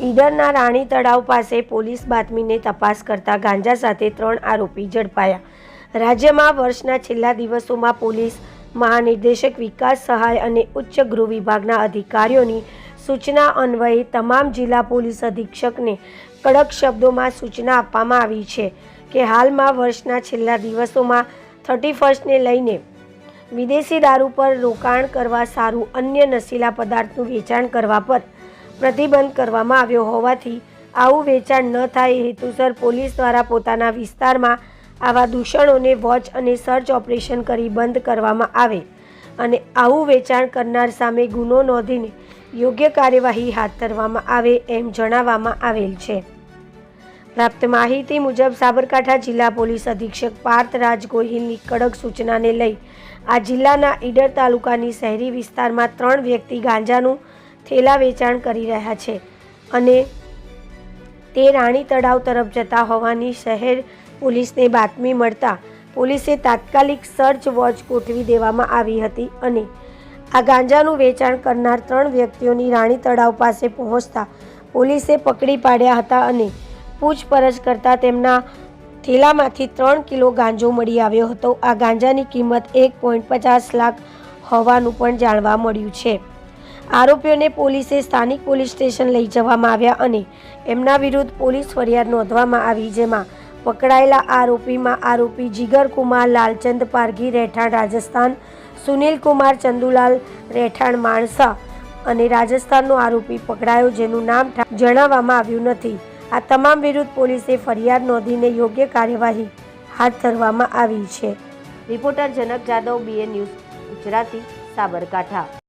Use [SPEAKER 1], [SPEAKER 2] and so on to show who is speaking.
[SPEAKER 1] ઈડરના રાણી તળાવ પાસે પોલીસ બાતમીને તપાસ કરતા ગાંજા સાથે ત્રણ આરોપી ઝડપાયા. રાજ્યમાં વર્ષના છેલ્લા દિવસોમાં પોલીસ, મહાનિર્દેશક વિકાસ સહાય અને ઉચ્ચ ગૃહ વિભાગના અધિકારીઓની સૂચના અન્વયે તમામ જિલ્લા પોલીસ અધિક્ષકને કડક શબ્દોમાં સૂચના આપવામાં આવી છે કે હાલમાં વર્ષના છેલ્લા દિવસોમાં થર્ટી ફર્સ્ટને લઈને વિદેશી દારૂ પર રોકાણ કરવા સારું અન્ય નશીલા પદાર્થનું વેચાણ કરવા પર પ્રતિબંધ કરવામાં આવ્યો હોવાથી આવું વેચાણ ન થાય હેતુસર પોલીસ દ્વારા પોતાના વિસ્તારમાં આવા દૂષણોને વોચ અને સર્ચ ઓપરેશન કરી બંધ કરવામાં આવે અને આવું વેચાણ કરનાર સામે ગુનો નોંધીને યોગ્ય કાર્યવાહી હાથ ધરવામાં આવે એમ જણાવવામાં આવેલ છે. પ્રાપ્ત માહિતી મુજબ સાબરકાંઠા જિલ્લા પોલીસ અધિક્ષક પાર્થ રાજ ગોહિલની કડક સૂચનાને લઈ આ જિલ્લાના ઈડર તાલુકાની શહેરી વિસ્તારમાં ત્રણ વ્યક્તિ ગાંજાનું થેલા વેચાણ કરી રહ્યા છે અને તે રાણી તળાવ તરફ જતા હોવાની શહેર પોલીસને બાતમી મળતા પોલીસે તાત્કાલિક સર્ચ વોચ ગોઠવી દેવામાં આવી હતી અને આ ગાંજાનું વેચાણ કરનાર ત્રણ વ્યક્તિઓની રાણી તળાવ પાસે પહોંચતા પોલીસે પકડી પાડ્યા હતા અને પૂછપરછ કરતા તેમના થેલામાંથી ત્રણ કિલો ગાંજો મળી આવ્યો હતો. આ ગાંજાની કિંમત એક પોઈન્ટ પચાસ લાખ હોવાનું પણ જાણવા મળ્યું છે. આરોપીઓને પોલીસે સ્થાનિક પોલીસ સ્ટેશન લઈ જવામાં આવ્યા અને એમના વિરુદ્ધ પોલીસ ફરિયાદ નોંધવામાં આવી, જેમાં પકડાયેલા આરોપીમાં આરોપી જીગર કુમાર, લાલચંદ પારઘી રહેઠાણ, રાજસ્થાન સુનિલ કુમાર, ચંદુલાલ રહેઠાણ, માણસા અને રાજસ્થાનનો આરોપી પકડાયો, જેનું નામ જણાવવામાં આવ્યું નથી. આ તમામ વિરુદ્ધ પોલીસે ફરિયાદ નોંધીને યોગ્ય કાર્યવાહી હાથ ધરવામાં આવી છે. Reporter Janak Jadav BA news Gujarati, Sabarkantha.